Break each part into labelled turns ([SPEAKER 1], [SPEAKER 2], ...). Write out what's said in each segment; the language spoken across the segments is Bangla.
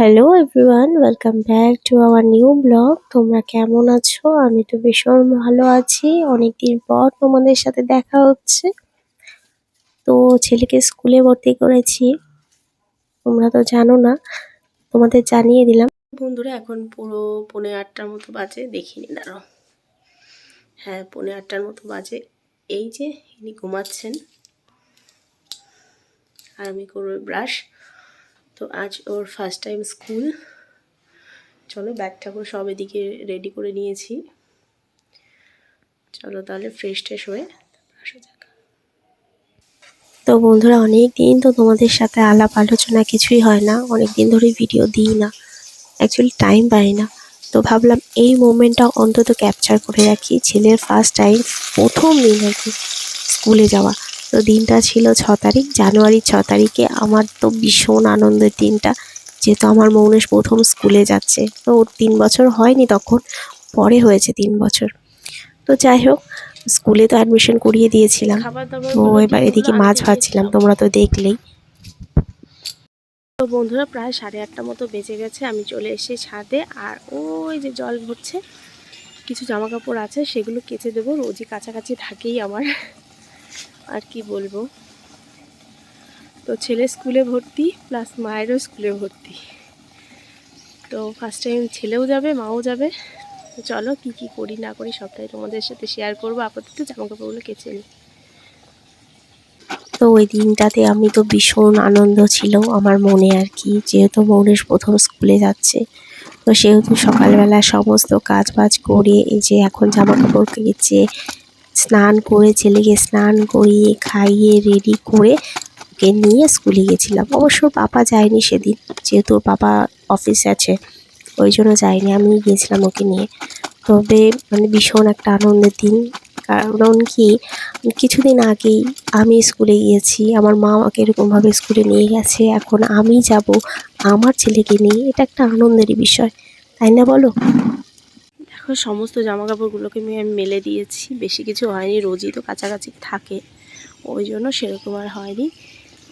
[SPEAKER 1] Hello everyone welcome back to our new blog তোমরা কেমন আছো? আমি তো ভীষণ ভালো আছি। অনেকদিন পর তোমাদের সাথে দেখা হচ্ছে। তো ছেলেকে স্কুলে ভর্তি করেছি। তোমরা তো জানো না, তোমাদের জানিয়ে দিলাম। বন্ধুরা, এখন পুরো পৌনে আটটার মতো বাজে। দেখিনি দাঁড়াও হ্যাঁ পৌনে আটটার মতো বাজে। এই যে, ইনি ঘুমাচ্ছেন। আর আমি করব ব্রাশ তো আজ ওর ফার্স্ট টাইম স্কুল চলো ব্যাগ ঠাকুর সব এদিকে রেডি করে নিয়েছি। চলো তাহলে ফ্রেশ ট্রেশ হয়ে আসা যাক। তো বন্ধুরা অনেক দিন তো তোমাদের সাথে আলাপ আলোচনা কিছুই হয় না। অনেক দিন ধরে ভিডিও দিই না। অ্যাকচুয়ালি টাইম পাই না। তো ভাবলাম এই মোমেন্টটা অন্তত ক্যাপচার করে রাখি। ছেলের ফার্স্ট টাইম প্রথম দিন আর কি স্কুলে যাওয়া। তো দিনটা ছিল ছ তারিখ জানুয়ারির ছ তারিখে আমার তো ভীষণ আনন্দের দিনটা। যেহেতু আমার মৌনেশ প্রথম স্কুলে যাচ্ছে তো ওর তিন বছর হয়নি তখন পরে হয়েছে তিন বছর। তো যাই হোক স্কুলে তো অ্যাডমিশন করিয়ে দিয়েছিলাম। তো এবার এদিকে মাছ ভাজছিলাম তোমরা তো দেখলেই। তো বন্ধুরা প্রায় সাড়ে আটটা মতো বেজে গেছে আমি চলে এসেছি ছাদে আর ওই যে জল ভরছে কিছু জামা কাপড় আছে সেগুলো কেচে দেবো রোজই কাছাকাছি থাকেই আমার। আর কি বলব? তো ছেলে স্কুলে ভর্তি প্লাস মায়েরও স্কুলে ভর্তি। তো ফার্স্ট টাইম ছেলেও যাবে, মাও যাবে। চলো কি কি করি, না করি সবটাই তোমাদের সাথে শেয়ার করব। আপাতত জামা কাপড়গুলো কেচে নিই। তো ওই দিনটাতে আমি তো ভীষণ আনন্দ ছিল আমার মনে আর কি, যেহেতু মৌনেশ প্রথম স্কুলে যাচ্ছে। তো সেহেতু সকালবেলা সমস্ত কাজ বাজ করে এই যে এখন জামা কাপড় কেচে স্নান করে, ছেলেকে স্নান করিয়ে, খাইয়ে রেডি করে ওকে নিয়ে স্কুলে গেছিলাম। অবশ্য পাপা যায়নি সেদিন, যেহেতু পাপা অফিস আছে, ওই জন্য যায়নি। আমি গিয়েছিলাম ওকে নিয়ে। তবে মানে ভীষণ একটা আনন্দের দিন। কারণ কি, কিছুদিন আগেই আমি স্কুলে গিয়েছি, আমার মা আমাকে এরকমভাবে স্কুলে নিয়ে গেছে। এখন আমি যাব আমার ছেলেকে নিয়ে। এটা একটা আনন্দেরই বিষয়, তাই না বলো? দেখো সমস্ত জামা কাপড়গুলোকে আমি মেলে দিয়েছি। বেশি কিছু হয়নি, রোজই তো কাছাকাছি থাকে। ওই জন্য সেরকম আর হয়নি।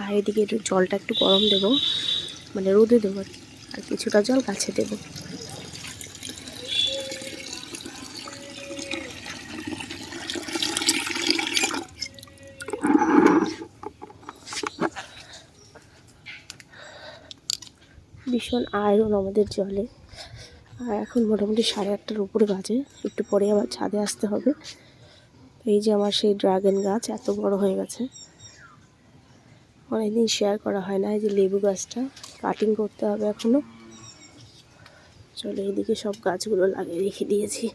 [SPEAKER 1] আর এদিকে একটু জলটা একটু গরম দেবো। মানে রোদে দেবো আর কিছুটা জল গাছে দেবো। ভীষণ আয়রন আমাদের জলে। আর এখন মোটামুটি সাড়ে আটটার উপরে বাজে। একটু পরে আবার ছাদে আসতে হবে। এই যে আমার সেই ড্রাগন গাছ এত বড় হয়ে গেছে। অনেকদিন শেয়ার করা হয় না এই যে লেবু গাছটা। কাটিং করতে হবে এখনও চলো এইদিকে সব গাছগুলো লাগিয়ে রেখে দিয়েছি।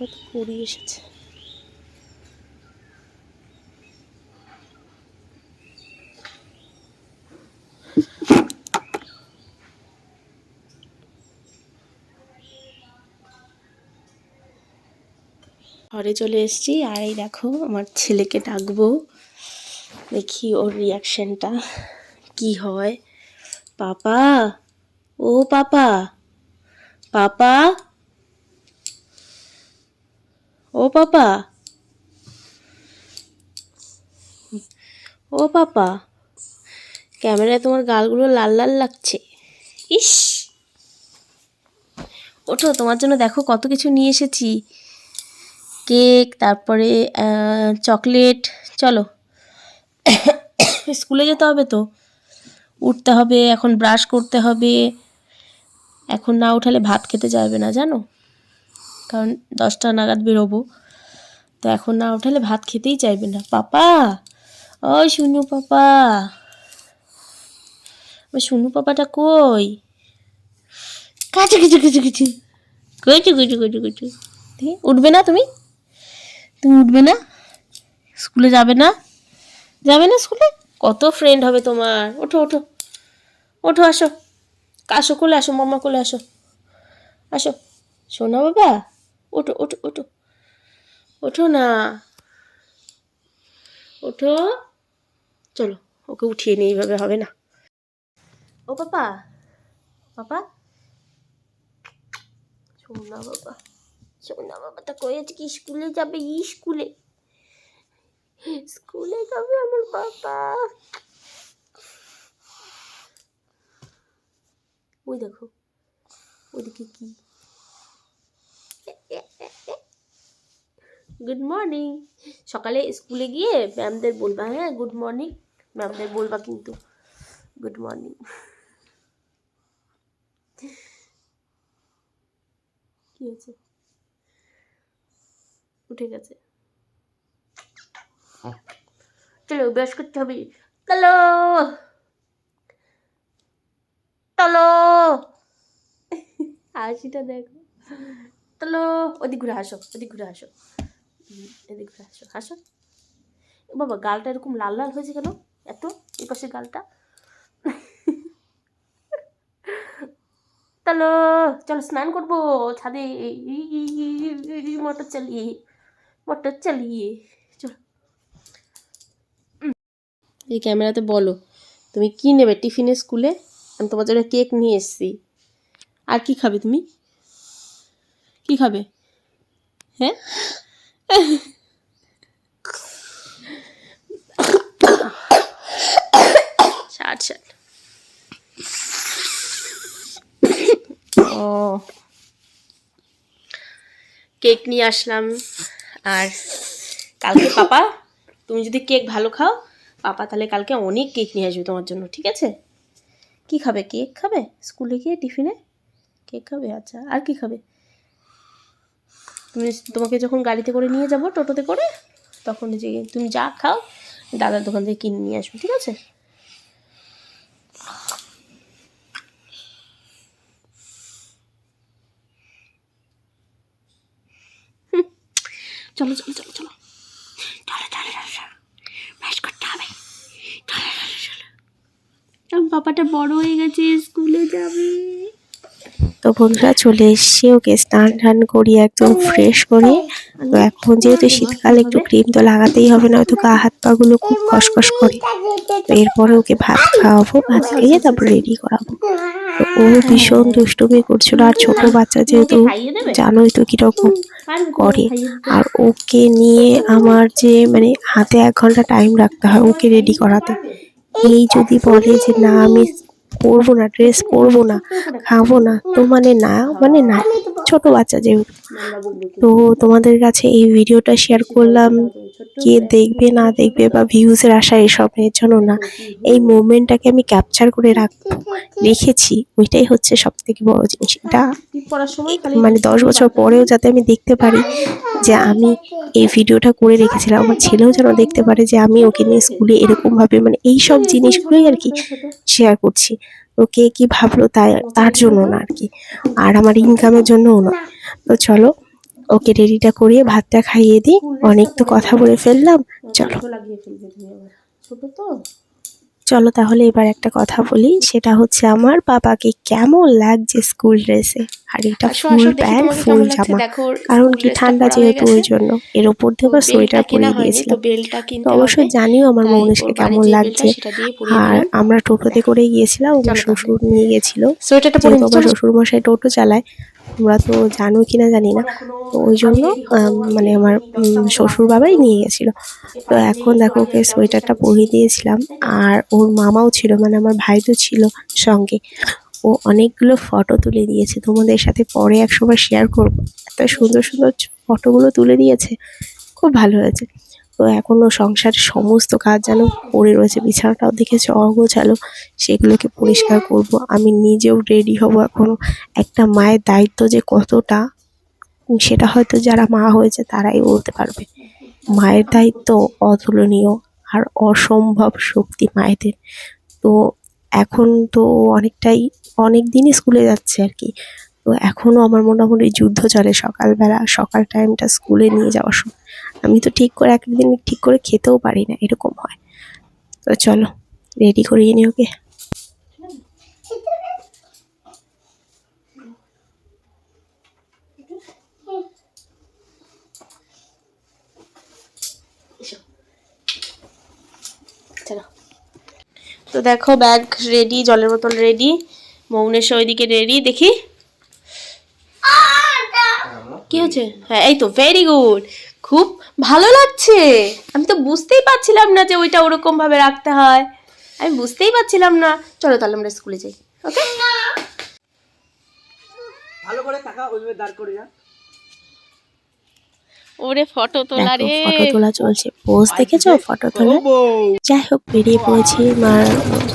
[SPEAKER 1] কত কুড়ি এসেছে। ঘরে চলে এসেছি আর এই দেখো আমার ছেলেকে ডাকবো। দেখি ওর রিয়াকশনটা কি হয়। পাপা, ও পাপা পাপা ও পাপা। ও পাপা, ক্যামেরায় তোমার গালগুলো লাল লাল লাগছে। ইস! ওঠো, তোমার জন্য দেখো কত কিছু নিয়ে এসেছি। কেক, তারপরে চকলেট, চলো। স্কুলে যেতে হবে তো। উঠতে হবে, এখন ব্রাশ করতে হবে। এখন না উঠালে ভাত খেতে যাবে না, জানো? কারণ দশটা নাগাদ বেরোবো। তো এখন না উঠালে ভাত খেতেই চাইবে না। পাপা! ও শুনু পাপা! শুনু পাপাটা কই? কাছু, কিছু কিছু কিছু। কইছু কুচু কুচু কুচু উঠবে না তুমি? তুমি উঠবে না? স্কুলে যাবে না? যাবে না স্কুলে? কত ফ্রেন্ড হবে তোমার। ওঠো ওঠো। ওঠো, আসো। আসো, কোলে আসো, মামা কোলে আসো। আসো। শোনা বাবা। ওঠো ওঠো ওঠো। ওঠো না। ওঠো। চলো, ওকে উঠিয়ে নিয়ে এইভাবে হবে না। ও পাপা। পাপা।
[SPEAKER 2] সোনা বাবা। সোনা বাবাটা কই আছে কি স্কুলে যাবে? ই স্কুলে। স্কুলে যাবে আমার বাবা। ওই দেখো। ওদিকে কি? গুড মর্নিং সকালে স্কুলে গিয়ে ম্যামদের বলবা হ্যাঁ গুড মর্নিং ম্যামদের বলবা কিন্তু গুড মর্নিং কি হয়েছে? উঠে গেছে। চলো ব্রাশ করতে হবে। চলো চলো হাসিটা দেখো। চলো, ওদিক ঘুরে হাসো ওদিক ঘুরে হাসো এদিক ঘুরে হাসো হাসো বাবা, গালটা এরকম লাল লাল হয়েছে কেন? এত, এই পাশে গালটা। তাহলে, চলো স্নান করব, ছাদে। মোটর চালিয়ে মোটর চালিয়ে, চলো। এই ক্যামেরাতে বলো, তুমি কি নেবে টিফিনে স্কুলে? আমি তোমার জন্য কেক নিয়ে এসেছি। আর কি খাবে তুমি? কি খাবে? হ্যাঁ? ষাট ষাট ও। কেক নিয়ে আসলাম। আর কালকে পাপা তুমি যদি কেক ভালো খাও পাপা তাহলে কালকে অনেক কেক নিয়ে আসবে তোমার জন্য ঠিক আছে? কি খাবে? কেক খাবে? স্কুলে গিয়ে টিফিনে? কেক খাবে? আচ্ছা আর কি খাবে? তুমি তোমাকে যখন গাড়িতে করে নিয়ে যাব টোটোতে করে তখন যে তুমি যা খাও দাদার দোকান থেকে কিনে নিয়ে আসবে ঠিক আছে? চলো চলো চলো চলো। চলো চলো চলো চলো। ব্রাশ করতে হবে। চলো চলো চলো। বাবাটা বড় হয়ে গেছে স্কুলে যাবে। তো বন্ধুরা, চলে এসছি। ওকে স্নান টান করি, একদম ফ্রেশ করে। তো এখন যেহেতু শীতকাল একটু ক্রিম তো লাগাতেই হবে না তো গা হাত পা গুলো খুব কসকস করে। তো এরপরে ওকে ভাত খাওয়াবো, ভাত খাইয়ে তারপর রেডি করাবো। তো ও ভীষণ দুষ্টুমি করছিল, আর ছোট বাচ্চা যেহেতু জানোই তো কীরকম করে। আর ওকে নিয়ে আমার যে মানে হাতে এক ঘণ্টা টাইম রাখতে হয় ওকে রেডি করাতে। এই যদি বলে যে, না, আমি পরবো না ড্রেস পরবো না, খাব না। তো মানে না মানে না, ছোট বাচ্চা যেহেতু। তো তোমাদের কাছে এই ভিডিওটা শেয়ার করলাম, কে দেখবে, না দেখবে বা ভিউজের আশা এসব এর জন্য না? এই মোমেন্টটাকে আমি ক্যাপচার করে রাখব রেখেছি, ওইটাই হচ্ছে সব থেকে বড় জিনিস। এটা মানে দশ বছর পরেও যাতে আমি দেখতে পারি যে আমি এই ভিডিওটা করে রেখেছিলাম। আমার ছেলেও যেন দেখতে পারে যে আমি ওকে নিয়ে স্কুলে এরকমভাবে মানে এই সব জিনিসগুলোই আর কি শেয়ার করছি। তো কে কি ভাবলো তাই, তার জন্য না আর কি। আর আমার ইনকামের জন্যও না। তো চলো, ওকে রেডিটা করিয়ে ভাতটা খাইয়ে দিই। অনেক তো কথা বলে ফেললাম। চলো।
[SPEAKER 1] ছোট তো?
[SPEAKER 2] চলো তাহলে এবার একটা কথা বলি সেটা হচ্ছে আমার বাবাকে কেমন লাগছে স্কুল ড্রেসে আর এটা ফুল প্যান্ট ফুল জামা। কারণ কি ঠান্ডা যেহেতু ওই জন্য এর উপর থেকে আবার সোয়েটার
[SPEAKER 1] পরে
[SPEAKER 2] দিয়েছিলাম
[SPEAKER 1] তো
[SPEAKER 2] অবশ্যই জানিও আমার
[SPEAKER 1] মনীষকে
[SPEAKER 2] কেমন লাগছে। আর আমরা টোটোতে করে গিয়েছিলাম আমার শ্বশুর নিয়ে গেছিল। শ্বশুর মশাই টোটো চালায় তোমরা তো জানো কিনা জানি না। তো ওই জন্য মানে আমার শ্বশুর বাবাই নিয়ে গেছিল। তো এখন দেখো ওকে সোয়েটারটা পরিয়ে দিয়েছিলাম। আর ওর মামাও ছিল মানে আমার ভাই তো ছিল সঙ্গে। ও অনেকগুলো ফটো তুলে দিয়েছে। তোমাদের সাথে পরে একসময় শেয়ার করব। এত সুন্দর সুন্দর ফটোগুলো তুলে দিয়েছে। খুব ভালো হয়েছে। তো এখনও সংসারের সমস্ত কাজ যেন পড়ে রয়েছে, বিছানাটাও দেখেছে, অগোছালো, সেগুলোকে পরিষ্কার করব। আমি নিজেও রেডি হব এখনও। একটা মায়ের দায়িত্ব যে কতটা, সেটা হয়তো যারা মা হয়েছে তারাই বলতে পারবে। মায়ের দায়িত্ব অতুলনীয় আর অসম্ভব শক্তি মায়েদের। তো এখন তো অনেকটাই অনেক দিনই স্কুলে যাচ্ছে আর কি। তো এখনও আমার মোটামুটি যুদ্ধ চলে সকালবেলা। সকাল টাইমটা স্কুলে নিয়ে যাওয়ার সময়। আমি তো ঠিক করে একদিন ঠিক করে খেতেও পারি না এরকম হয়। তো চলো রেডি করিয়ে নি ওকে।
[SPEAKER 1] তো দেখো ব্যাগ রেডি জলের বোতল রেডি মৌনেশ ওইদিকে রেডি দেখি। কি হচ্ছে? হ্যাঁ এই তো ভেরি গুড খুব ভালো লাগছে। আমি তো বুঝতেই পারছিলাম না যে ওইটা ওরকম ভাবে রাখতে হয়। আমি বুঝতেই পারছিলাম না। চলো তাহলে আমরা স্কুলে যাই, ওকে?
[SPEAKER 3] ভালো করে টাকা ওইভাবে দাঁড় করে যা
[SPEAKER 1] ওরে ফটো তোলা রে
[SPEAKER 2] ফটো তোলা চলছে। পোজ দেখেছ? ফটো তোলা? যাই হোক বেরিয়ে পড়েছি মার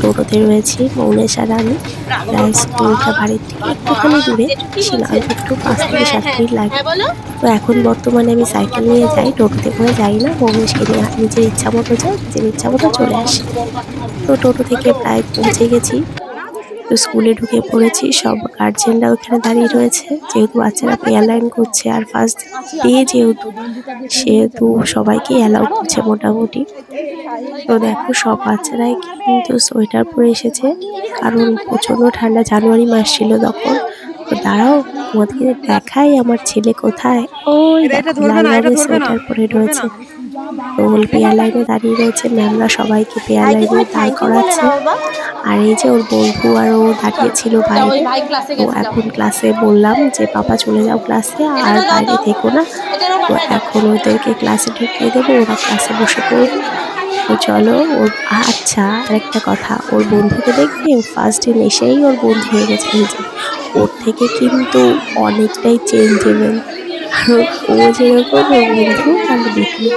[SPEAKER 2] টোটোতে রয়েছি মৌনেশ আর আমি। প্রায় স্কুলটা বাড়ির থেকে একটুখানি দূরে। ছিলাম একটু পাঁচ থেকে সাত মিনিট লাগে।
[SPEAKER 1] হ্যাঁ
[SPEAKER 2] তো এখন বর্তমানে আমি সাইকেল নিয়ে যাই টোটোতে করে যাই না। মৌনেশকে নিয়ে নিজের ইচ্ছা মতো যাই নিজের ইচ্ছা মতো চলে আসি। তো টোটো থেকে প্রায় পৌঁছে গেছি। তো স্কুলে ঢুকে পড়েছি সব গার্জেনরা ওখানে দাঁড়িয়ে রয়েছে। যেহেতু বাচ্চারা পেয়ার লাইন করছে আর ফার্স্ট ডে যেহেতু সেহেতু সবাইকে অ্যালাউ করছে মোটামুটি। তো দেখো সব বাচ্চারাই কিন্তু সোয়েটার পরে এসেছে। কারণ প্রচণ্ড ঠান্ডা জানুয়ারি মাস ছিল তখন। তো দাঁড়াও তোমাদেরকে দেখাই আমার ছেলে কোথায়। ওই লাল রঙের সোয়েটার পরে রয়েছে। তো পেয়ার লাইনে দাঁড়িয়ে রয়েছে। ম্যামরা সবাইকে পেয়ার লাইনে দাঁড় করাচ্ছে। আর এই যে ওর বন্ধু আর ও দাঁড়িয়েছিল বাইরে তো এখন ক্লাসে বললাম যে পাপা চলে যাও ক্লাসে আর বাইরে থেকো না। তো এখন ওদেরকে ক্লাসে ঢুকিয়ে দেবো ওরা ক্লাসে বসে পড়বে। তো চলো ওর আচ্ছা আরেকটা কথা ওর বন্ধুকে দেখবে? ফার্স্ট দিন এসেই ওর বন্ধু হয়ে গেছে এই যে ওর থেকে কিন্তু অনেকটাই চেঞ্জেবল কারণ ও যেরকম ওর বন্ধু তার দ্বিতীয়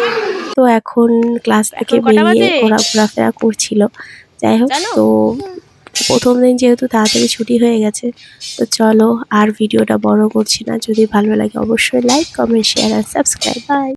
[SPEAKER 2] তো এখন ক্লাস থেকে বেরিয়ে ওরা ঘোরাফেরা করছিল। যাই হোক? তো প্রথম দিন যেহেতু তাড়াতাড়ি ছুটি হয়ে গেছে তো চলো আর ভিডিওটা বড় করছি না। যদি ভালো লাগে অবশ্যই লাইক কমেন্ট শেয়ার আর সাবস্ক্রাইব বাই